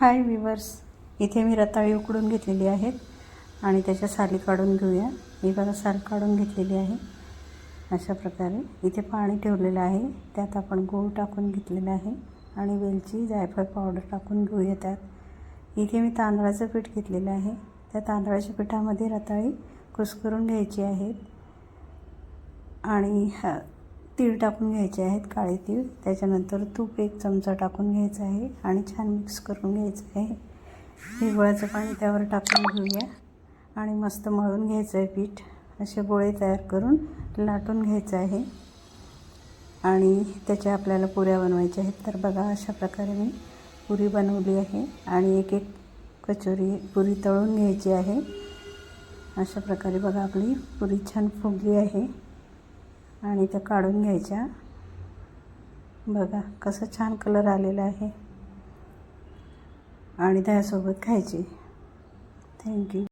हाय weavers इथे मी रताळी उकडून घेतलेली आहेत आणि त्याच्या साली काढून घेऊया. मी बघा साल काढून घेतलेली आहे. अशा प्रकारे इथे पाणी ठेवलेलं आहे. त्यात आपण गूळ टाकून घेतलेलं आहे आणि वेलची जायफळ पावडर टाकून घेऊया त्यात. इथे मी तांदळाचं पीठ घेतलेलं आहे. त्या तांदळाच्या पिठामध्ये रताळी कुस्करून घ्यायची आहेत. आणि ह तीळ टाकून घ्यायचे आहेत काळे तीळ. त्याच्यानंतर तूप एक चमचा टाकून घ्यायचं आहे आणि छान मिक्स करून घ्यायचं आहे. हे पाणी त्यावर टाकून घेऊया आणि मस्त मळून घ्यायचं आहे पीठ. असे गोळे तयार करून लाटून घ्यायचं आहे. आणि त्याच्या आपल्याला पुऱ्या बनवायच्या आहेत. तर बघा अशा प्रकारे मी पुरी बनवली आहे आणि एक एक कचोरी पुरी तळून घ्यायची आहे. अशा प्रकारे बघा आपली पुरी छान फुगली आहे. आणि त्या काढून घ्यायच्या. बघा कसं छान कलर आलेला आहे. आणि त्यासोबत खायची. थँक्यू